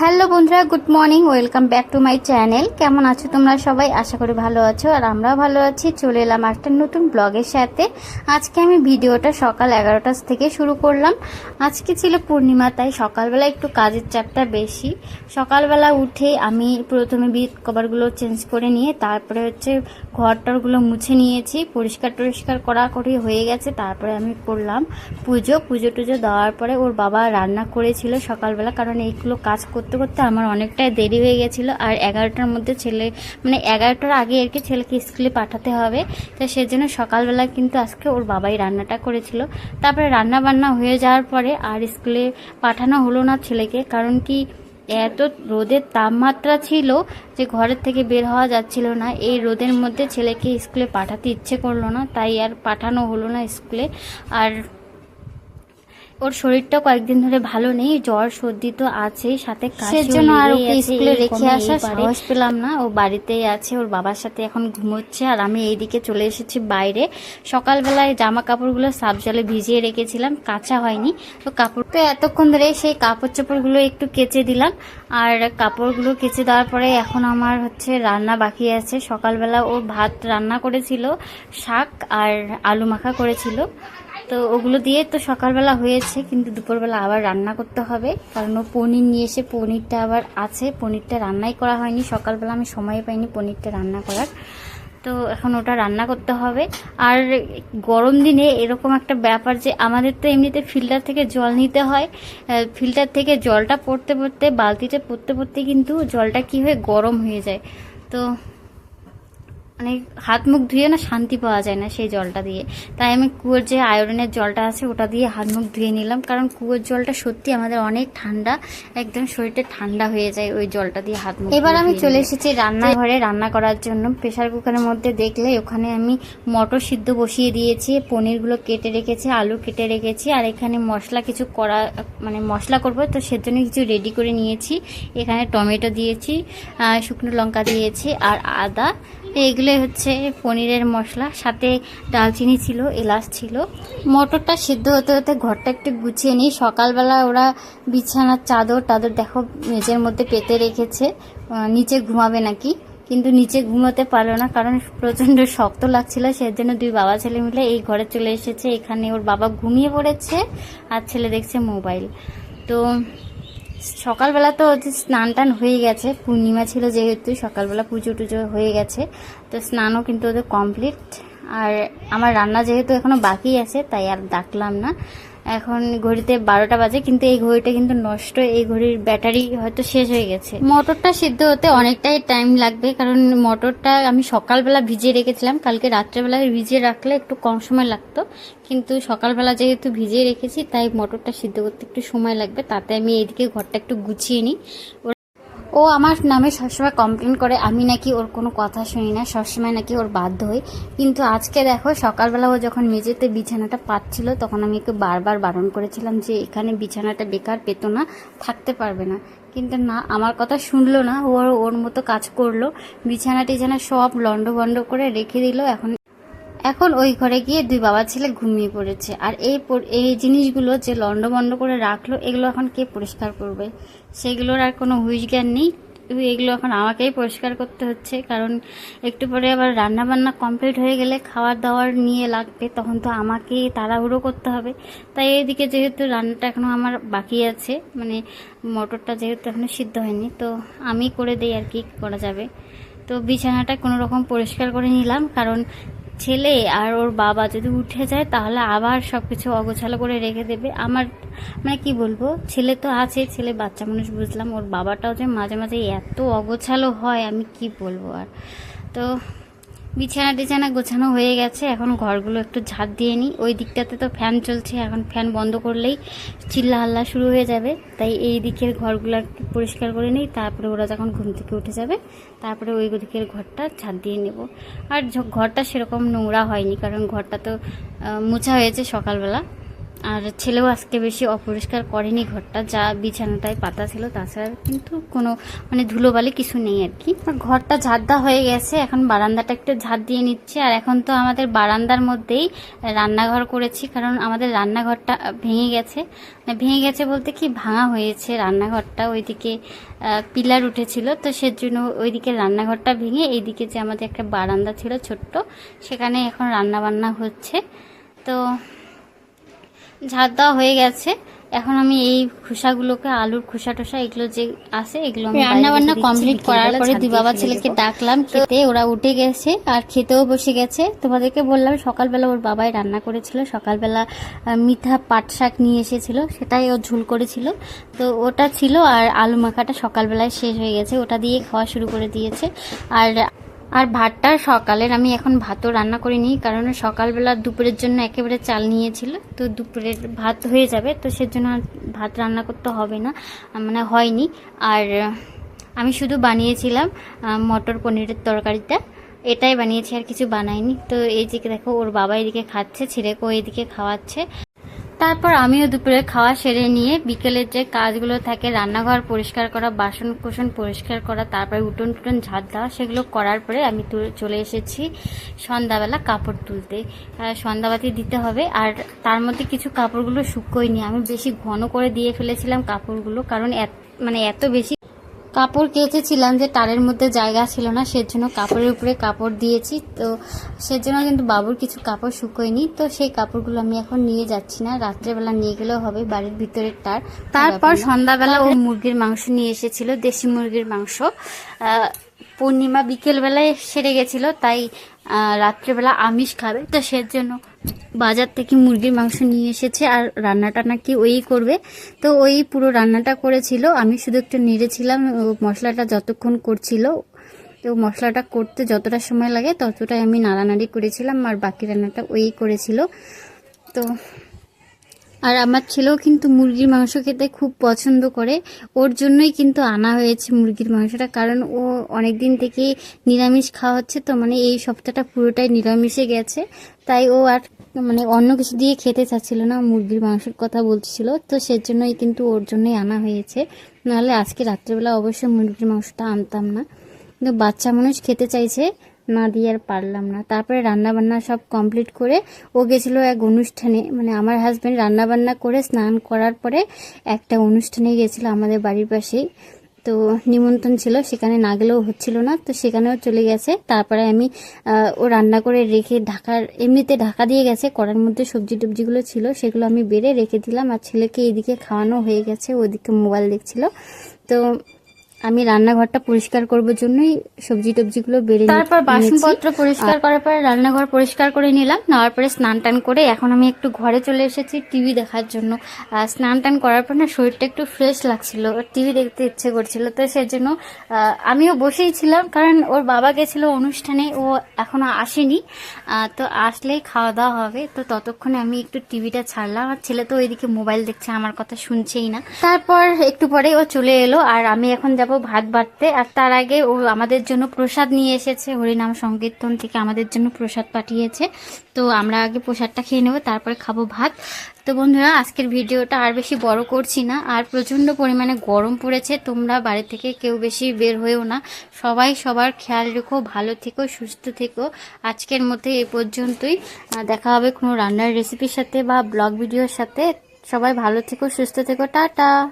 Hello বন্ধুরা, good morning, welcome back to my channel. কেমন আছো তোমরা সবাই? আশা করি ভালো আছো আর আমরাও ভালো আছি। চলে এলাম একটা নতুন ব্লগের সাথে। আজকে আমি ভিডিওটা সকাল এগারোটা থেকে শুরু করলাম। আজকে ছিল পূর্ণিমা, তাই সকালবেলা একটু কাজের চাপটা বেশি। সকালবেলা উঠে আমি প্রথমে বিট কভারগুলো চেঞ্জ করে নিয়ে, তারপরে হচ্ছে ঘর টরগুলো মুছে নিয়েছি। পরিষ্কার টরিষ্কার করা করি হয়ে গেছে, তারপরে আমি করলাম পুজো। পুজো টুজো দেওয়ার পরে ওর বাবা রান্না করেছিল সকালবেলা, কারণ এইগুলো কাজ করতে করতে করতে আমার অনেকটাই দেরি হয়ে গেছিল। আর এগারোটার মধ্যে ছেলে মানে এগারোটার আগে আর কি ছেলেকে স্কুলে পাঠাতে হবে। তো সেজন্য সকালবেলা কিন্তু আজকে ওর বাবাই রান্নাটা করেছিল। তারপরে রান্না বান্না হয়ে যাওয়ার পরে আর স্কুলে পাঠানো হলো না ছেলেকে। কারণ কি, এত রোদের তাপমাত্রা ছিল যে ঘরের থেকে বের হওয়া যাচ্ছিল না। এই রোদের মধ্যে ছেলেকে স্কুলে পাঠাতে ইচ্ছে করল না, তাই আর পাঠানো হলো না স্কুলে। আর ওর শরীরটা কয়েকদিন ধরে ভালো নেই জ্বর সর্দি তো আছেই সাথে সেজন্য আর ওকে স্কুলে রেখে আসা সাহস পেলাম না ও বাড়িতেই আছে ওর বাবার সাথে এখন ঘুমোচ্ছে আর আমি এইদিকে চলে এসেছি বাইরে। সকালবেলায় জামা কাপড়গুলো সাব জলে ভিজিয়ে রেখেছিলাম কাঁচা হয়নি তো কাপড় তো এতক্ষণ ধরে সেই কাপড় চোপড়গুলো একটু কেচে দিলাম আর কাপড়গুলো কেচে দেওয়ার পরে এখন আমার হচ্ছে রান্না বাকি আছে। সকালবেলা ও ভাত রান্না করেছিল শাক আর আলু মাখা করেছিল তো ওগুলো দিয়ে তো সকালবেলা হয়েছে, কিন্তু দুপুরবেলা আবার রান্না করতে হবে। কারণ ও পনির নিয়ে এসে পনিরটা আবার আছে, পনিরটা রান্নাই করা হয়নি। সকালবেলা আমি সময় পাইনি পনিরটা রান্না করার। তো এখন ওটা রান্না করতে হবে। আর গরম দিনে এরকম একটা ব্যাপার যে আমাদের তো এমনিতে ফিল্টার থেকে জল নিতে হয়। ফিল্টার থেকে জলটা পড়তে পড়তে, বালতিতে পড়তে পড়তে কিন্তু জলটা কি হয়ে গরম হয়ে যায়। তো মানে হাত মুখ ধুয়ে না শান্তি পাওয়া যায় না সেই জলটা দিয়ে। তাই আমি কুয়োর যে আয়রনের জলটা আছে ওটা দিয়ে হাত মুখ ধুয়ে নিলাম। কারণ কুয়োর জলটা সত্যি আমাদের অনেক ঠান্ডা একদম শরীরটা ঠান্ডা হয়ে যায় ওই জলটা দিয়ে হাত মুখ এবার আমি চলে এসেছি রান্নাঘরে রান্না করার জন্য। প্রেশার কুকারের মধ্যে দেখলে ওখানে আমি মটর সিদ্ধ বসিয়ে দিয়েছি পনিরগুলো কেটে রেখেছি আলু কেটে রেখেছি আর এখানে মশলা কিছু করা মানে মশলা করব তো সেজন্য কিছু রেডি করে নিয়েছি। এখানে টমেটো দিয়েছি শুকনো লঙ্কা দিয়েছি আর আদা এগুলো হচ্ছে পনিরের মশলা, সাথে ডালচিনি ছিল, এলাচ ছিল। মটরটা সিদ্ধ হতে হতে ঘরটা একটু গুছিয়ে নিই। সকালবেলা ওরা বিছানার চাদর টাদর দেখো, মেঝের মধ্যে পেতে রেখেছে। নিচে ঘুমাবে নাকি? কিন্তু নিচে ঘুমোতে পারল না, কারণ প্রচণ্ড শক্ত লাগছিল। সেজন্য দুই বাবা ছেলে মিলে এই ঘরে চলে এসেছে। এখানে ওর বাবা ঘুমিয়ে পড়েছে আর ছেলে দেখছে মোবাইল। তো সকালবেলা তো স্নান টান হয়ে গেছে, পূর্ণিমা ছিল যেহেতু, সকালবেলা পুজো টুজো হয়ে গেছে, তো স্নানও কিন্তু ওদের কমপ্লিট আর আমার রান্না যেহেতু এখনও বাকি আছে, তাই আর ডাকলাম না। এখন ঘড়িতে বারোটা বাজে, কিন্তু এই ঘড়িটা কিন্তু নষ্ট, এই ঘড়ির ব্যাটারি হয়তো শেষ হয়ে গেছে। মোটরটা সিদ্ধ হতে অনেকটাই টাইম লাগবে, কারণ মোটরটা আমি সকালবেলা ভিজিয়ে রেখেছিলাম, কালকে রাত্রেবেলা ভিজিয়ে রাখলে একটু কম সময় লাগতো, কিন্তু সকালবেলা যেহেতু ভিজিয়ে রেখেছি, তাই মোটরটা সিদ্ধ করতে একটু সময় লাগবে, তাতে আমি এইদিকে ঘরটা একটু গুছিয়ে নিই। ও আমার নামে সবসময় কমপ্লেন করে, আমি নাকি ওর কোনো কথা শুনি না, সবসময় নাকি ওর বাধ্য হই। কিন্তু আজকে দেখো, সকালবেলা ও যখন মেঝেতে বিছানাটা পাচ্ছিল, তখন আমি ওকে বারবার বারণ করেছিলাম যে, এখানে বিছানাটা বেকার পেত না, থাকতে পারবে না। কিন্তু না, আমার কথা শুনলো না, ও ওর মতো কাজ করল। বিছানা টিছানা সব লন্ড বন্ড করে রেখে দিল, এখন এখন ওই ঘরে গিয়ে দুই বাবা ছেলে ঘুমিয়ে পড়েছে। আর এই এই জিনিসগুলো যে লন্ডবন্ড করে রাখল, এগুলো এখন কে পরিষ্কার করবে? সেগুলোর আর কোনো হুইশ জ্ঞান নেই। এগুলো এখন আমাকেই পরিষ্কার করতে হচ্ছে। কারণ একটু পরে আবার রান্না বান্না কমপ্লিট হয়ে গেলে খাওয়ার দাওয়ার নিয়ে লাগবে, তখন তো আমাকেই তাড়াহুড়ো করতে হবে। তাই এইদিকে যেহেতু রান্নাটা এখনও আমার বাকি আছে মানে মটরটা যেহেতু এখনও সিদ্ধ হয়নি, তো আমি করে দিই আর কি করা যাবে। তো বিছানাটা কোনো রকম পরিষ্কার করে নিলাম, কারণ ছেলে আর ওর বাবা যদি উঠে যায়, তাহলে আবার সব কিছু অগোছালো করে রেখে দেবে। আমার মানে কি বলব, ছেলে তো আছে, ছেলে বাচ্চা মানুষ বুঝলাম, ওর বাবাটাও যে মাঝে মাঝে এত অগোছালো হয়, আমি কি বলব আর। তো বিছানা টিছানা গোছানো হয়ে গেছে। এখন ঘরগুলো একটু ঝাঁট দিয়ে নিই। ওই দিকটাতে তো ফ্যান চলছে। এখন ফ্যান বন্ধ করলেই চিল্লা হাল্লা শুরু হয়ে যাবে। তাই এই দিকের ঘরগুলো পরিষ্কার করে নিই। তারপরে ওরা যখন ঘুম থেকে উঠে যাবে, তারপরে ওই দিকের ঘরটা ঝাঁট দিয়ে নেব। আর ঘরটা সেরকম নোংরা হয়নি, কারণ ঘরটা তো মোছা হয়েছে সকালবেলা। আর ছেলেও আজকে বেশি অপরিষ্কার করেনি ঘরটা, যা বিছানাটায় পাতা ছিল, তাছাড়া কিন্তু কোনো মানে ধুলোবালি কিছু নেই আর কি। ঘরটা ঝাড় হয়ে গেছে, এখন বারান্দাটা একটু ঝাড় দিয়ে নিচ্ছে। আর এখন তো আমাদের বারান্দার মধ্যেই রান্নাঘর করেছি, কারণ আমাদের রান্নাঘরটা ভেঙে গেছে। মানে ভেঙে গেছে বলতে কি, ভাঙা হয়েছে রান্নাঘরটা, ওইদিকে পিলার উঠেছিল, তো সেজন্য ওইদিকে রান্নাঘরটা ভেঙে এইদিকে যে আমাদের একটা বারান্দা ছিল ছোট্ট, সেখানে এখন রান্না বান্না হচ্ছে। তো ঝাড় দেওয়া হয়ে গেছে। এখন আমি এই খোসাগুলোকে আলুর খোসা টোসা এগুলো যে আছে এগুলো রান্না বান্না কমপ্লিট করার পরে দুই বাবা ছেলেকে ডাকলাম খেতে। ওরা উঠে গেছে আর খেতেও বসে গেছে। তোমাদেরকে বললাম সকালবেলা ওর বাবাই রান্না করেছিল। সকালবেলা মিঠা পাট শাক নিয়ে এসেছিল। সেটাই ও ঝুল করেছিল। তো ওটা ছিল আর আলু মাখাটা সকালবেলায় শেষ হয়ে গেছে। ওটা দিয়ে খাওয়া শুরু করে দিয়েছে। আর আর ভাতটা সকালের, আমি এখন ভাতও রান্না করিনি, কারণ সকালবেলা দুপুরের জন্য একেবারে চাল নিয়েছিল, তো দুপুরের ভাত হয়ে যাবে, তো সেজন্য আর ভাত রান্না করতে হবে না মানে হয়নি। আর আমি শুধু বানিয়েছিলাম মটর পনিরের তরকারিটা, এটাই বানিয়েছি আর কিছু বানাইনি। তো এই যে দেখো, ওর বাবা এদিকে খাচ্ছে, ছেলেকেও এদিকে খাওয়াচ্ছে। তারপর আমিও দুপুরে খাওয়া সেরে নিয়ে বিকেলের যে কাজগুলো থাকে, রান্নাঘর পরিষ্কার করা বাসন কুসন পরিষ্কার করা, তারপরে উঠোন টুটন ঝাঁট দেওয়া, সেগুলো করার পরে আমি চলে এসেছি সন্ধ্যাবেলা কাপড় তুলতে। সন্ধ্যাবাতি দিতে হবে আর তার মধ্যে কিছু কাপড়গুলো শুকোয়নি। আমি বেশি ঘন করে দিয়ে ফেলেছিলাম কাপড়গুলো, কারণ মানে এত বেশি কাপড় কেচেছিলাম যে তারের মধ্যে জায়গা ছিল না সেজন্য কাপড়ের উপরে কাপড় দিয়েছি। তো সেজন্য কিন্তু বাবুর কিছু কাপড় শুকোয়নি। তো সেই কাপড়গুলো আমি এখন নিয়ে যাচ্ছি না। রাত্রেবেলা নিয়ে গেলেও হবে বাড়ির ভিতরের তার। তারপর সন্ধ্যাবেলা ও মুরগির মাংস নিয়ে এসেছিল দেশি মুরগির মাংস। পূর্ণিমা বিকেলবেলায় সেরে গেছিল, তাই রাত্রেবেলা আমিষ খাবে। তো সেজন্য বাজার থেকে মুরগির মাংস নিয়ে এসেছে আর রান্নাটা নাকি ওই করবে। তো ওই পুরো রান্নাটা করেছিল। আমি শুধু একটু নেড়েছিলাম মশলাটা যতক্ষণ করছিল, তো মশলাটা করতে যতটা সময় লাগে ততটাই আমি নাড়ানাড়ি করেছিলাম আর বাকি রান্নাটা ওই করেছিল। তো আর আমার ছেলেও কিন্তু মুরগির মাংস খেতে খুব পছন্দ করে। ওর জন্যই কিন্তু আনা হয়েছে মুরগির মাংসটা, কারণ ও অনেক দিন থেকেই নিরামিষ খাওয়া হচ্ছে, তো মানে এই সপ্তাহটা পুরোটাই নিরামিষে গেছে। তাই ও আর মানে অন্য কিছু দিয়ে খেতে চাচ্ছিল না, মুরগির মাংসের কথা বলছিল, তো সেজন্যই কিন্তু ওর জন্যই আনা হয়েছে। নাহলে আজকে রাত্রেবেলা অবশ্যই মুরগির মাংসটা আনতাম না। কিন্তু বাচ্চা মানুষ খেতে চাইছে না দিয়ে আর পারলাম না। তারপরে রান্না বান্না সব কমপ্লিট করে ও গেছিল এক অনুষ্ঠানে মানে আমার হাজব্যান্ড রান্না বান্না করে স্নান করার পরে একটা অনুষ্ঠানে গেছিল আমাদের বাড়ির পাশেই। তো নিমন্ত্রণ ছিল, সেখানে না গেলেও হচ্ছিল না, তো সেখানেও চলে গেছে। তারপরে আমি ও রান্না করে রেখে ঢাকার, এমনিতে ঢাকা দিয়ে গেছে, কড়ার মধ্যে সবজি টবজিগুলো ছিল, সেগুলো আমি বেড়ে রেখে দিলাম। আর ছেলেকে এদিকে খাওয়ানো হয়ে গেছে, ওদিকে মোবাইল দেখছিল। তো আমি রান্নাঘরটা পরিষ্কার করব জন্যই সবজি টবজিগুলো বেড়ে তারপর বাসনপত্র পরিষ্কার করার পরে রান্নাঘর পরিষ্কার করে নিলাম। নেওয়ার পরে স্নান টান করে এখন আমি একটু ঘরে চলে এসেছি টিভি দেখার জন্য। স্নান টান করার পর না শরীরটা একটু ফ্রেশ লাগছিল। টিভি দেখতে ইচ্ছে করছিল তো সেজন্য আমিও বসেই ছিলাম কারণ ওর বাবা গেছিল অনুষ্ঠানে ও এখনও আসেনি। তো আসলেই খাওয়া দাওয়া হবে। তো ততক্ষণে আমি একটু টিভিটা ছাড়লাম। আর ছেলে তো ওইদিকে মোবাইল দেখছে আমার কথা শুনছেই না। তারপর একটু পরে ও চলে এলো। আর আমি এখন যাব ভাত বাড়তে, আর তার আগে ও আমাদের জন্য প্রসাদ নিয়ে এসেছে। হরিনাম সংকীর্তন থেকে আমাদের জন্য প্রসাদ পাঠিয়েছে। তো আমরা আগে প্রসাদটা খেয়ে নেব, তারপরে খাব ভাত। তো বন্ধুরা, আজকের ভিডিওটা আর বেশি বড় করছি না। আর প্রচণ্ড পরিমাণে গরম পড়েছে, তোমরা বাড়ি থেকে কেউ বেশি বের হয়েও না। সবাই সবার খেয়াল রেখো, ভালো থেকো, সুস্থ থেকো। আজকের মধ্যে এ পর্যন্তই। দেখা হবে কোনো রান্নার রেসিপির সাথে বা ব্লগ ভিডিওর সাথে। সবাই ভালো থেকো, সুস্থ থেকো, টাটা।